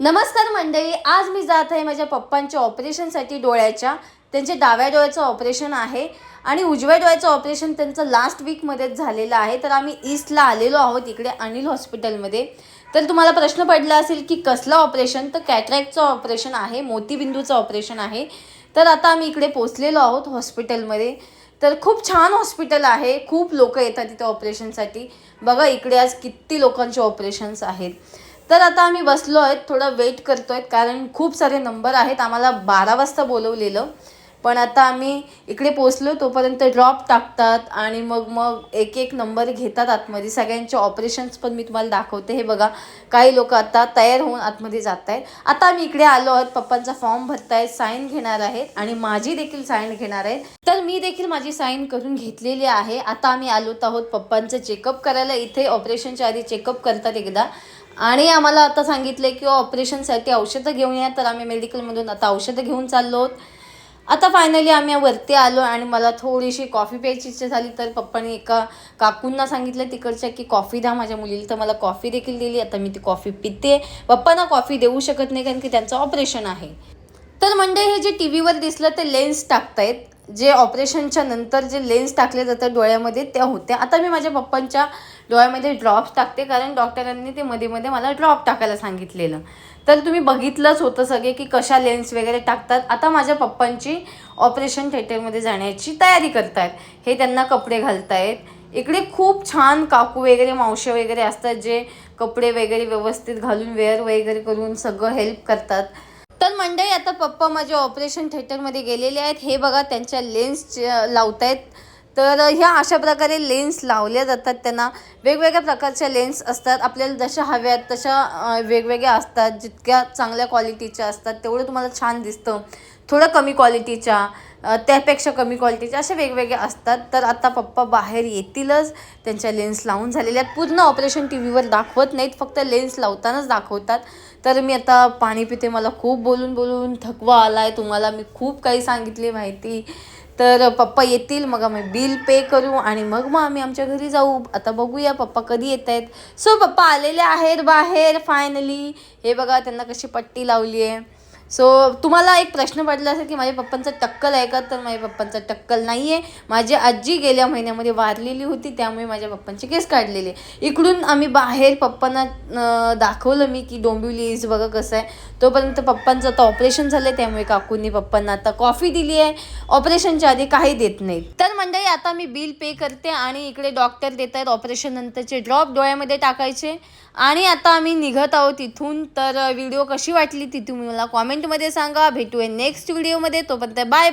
नमस्कार मंडळी आज मी जात आहे माझ्या पप्पांच्या ऑपरेशनसाठी डोळ्याच्या. त्यांचे डाव्या डोळ्याचं ऑपरेशन आहे आणि उजव्या डोळ्याचं ऑपरेशन त्यांचं लास्ट वीकमध्येच झालेलं आहे. तर आम्ही ईस्टला आलेलो आहोत इकडे अनिल हॉस्पिटलमध्ये तर तुम्हाला प्रश्न पडला असेल की कसलं ऑपरेशन तर कॅटरॅक्टचं ऑपरेशन आहे मोतीबिंदूचं ऑपरेशन आहे. तर आता आम्ही इकडे पोचलेलो आहोत हॉस्पिटलमध्ये तर खूप छान हॉस्पिटल आहे. खूप लोक येतात तिथे ऑपरेशनसाठी बघा इकडे आज किती लोकांचे ऑपरेशन्स आहेत. तर आता आम्ही बसलो आहेत थोडं वेट करतो आहेत कारण खूप सारे नंबर आहेत. आम्हाला बारा वाजता बोलवलेलं. पण आता आम्ही इकडे पोचलो तोपर्यंत ड्रॉप टाकतात आणि मग मग एक एक नंबर घेतात आतमध्ये. सगळ्यांचे ऑपरेशन्स पण मी तुम्हाला दाखवते. हे बघा काही लोक आता तयार होऊन आतमध्ये जात आहेत आता आम्ही इकडे आलो आहोत. पप्पांचा फॉर्म भरतायत साईन घेणार आहेत आणि माझी देखील साईन घेणार आहेत. तर मी देखील माझी साईन करून घेतलेली आहे. आता आम्ही आलोत आहोत पप्पांचं चेकअप करायला. इथे ऑपरेशनच्या आधी चेकअप करतात एकदा. आणि आम्हाला आता सांगितले की ऑपरेशनसाठी औषधं घेऊन या. तर आम्ही मेडिकलमधून आता औषधं घेऊन चाललो आहोत. आता फायनली आम्ही वरती आलो आणि मला थोडीशी कॉफी प्यायची इच्छा झाली. तर पप्पानी एका काकूंना सांगितलं तिकडच्या की कॉफी द्या माझ्या मुलीला. तर मला कॉफी देखील दिली. आता मी ती कॉफी पिते. पप्पांना कॉफी देऊ शकत नाही कारण की त्यांचं ऑपरेशन आहे. तर म्हणजे हे जे टी व्हीवर दिसलं ते लेन्स टाकतायत. जे ऑपरेशनच्या नंतर जे लेन्स टाकले जातात डोळ्यामध्ये त्या होत्या. आता मी माझ्या पप्पांच्या डोळ्यामध्ये ड्रॉप्स टाकते कारण डॉक्टरांनी ते मध्ये मध्ये मला ड्रॉप टाकायला सांगितलेलं. तर तुम्ही बघितलंच होतं सगळे की कशा लेन्स वगैरे टाकतात. आता माझ्या पप्पांची ऑपरेशन थिएटरमध्ये जाण्याची तयारी करतायत. हे त्यांना कपडे घालतायत. इकडे खूप छान काकू वगैरे मावशे वगैरे असतात जे कपडे वगैरे व्यवस्थित घालून वेअर वगैरे करून सगळं हेल्प करतात. मंडळी आता पप्पा माझे ऑपरेशन थिएटरमध्ये गेलेले आहेत. हे बघा त्यांच्या लेन्स लावतायत. तर ह्या अशा प्रकारे लेन्स लावल्या जातात. त्यांना वेगवेगळ्या प्रकारच्या लेन्स असतात. आपल्याला जशा हव्यात तशा वेगवेगळ्या असतात. जितक्या चांगल्या क्वालिटीच्या असतात तेवढं तुम्हाला छान दिसतं. थोडं कमी क्वालिटीच्या त्यापेक्षा कमी क्वालिटीच्या अशा वेगवेगळ्या असतात. तर आता पप्पा बाहेर येतीलच. त्यांच्या लेन्स लावून झालेल्या आहेत. पूर्ण ऑपरेशन टी व्हीवर दाखवत नाहीत. फक्त लेन्स लावतानाच दाखवतात. तर मी आता पाणी पिते. मला खूप बोलून बोलून थकवा आला आहे तुम्हाला मी खूप काही सांगितली माहिती. तर पप्पा येतील मग आम्ही बिल पे करू आणि मग मग आम्ही आमच्या घरी जाऊ. आता बघूया पप्पा कधी येत आहेत सो पप्पा आलेले आहेत बाहेर फायनली हे बघा त्यांना कशी पट्टी लावली आहे सो तुम्हाला एक प्रश्न पडला असेल की माझ्या पप्पांचं टक्कल आहे का? तर माझ्या पप्पांचं टक्कल नाही आहे माझी आजी गेल्या महिन्यामध्ये वारलेली होती त्यामुळे माझ्या पप्पांचे केस काढलेले. इकडून आम्ही बाहेर पप्पांना दाखवलं मी की डोंबिवली इज बघा कसं आहे. तोपर्यंत पप्पांचं आता ऑपरेशन झालं त्यामुळे काकूंनी पप्पांना आता कॉफी दिली आहे. ऑपरेशनच्या आधी काही देत नाही तर मंडळी आता मी बिल पे करते आणि इकडे डॉक्टर देत आहेत. ऑपरेशन नंतरचे ड्रॉप डोळ्यामध्ये टाकायचे. आणि आता आम्ही निघत आहोत तिथून तर व्हिडिओ कशी वाटली ती तुम्ही मला कमेंटमध्ये सांगा. भेटूया नेक्स्ट व्हिडिओमध्ये तोपर्यंत बाय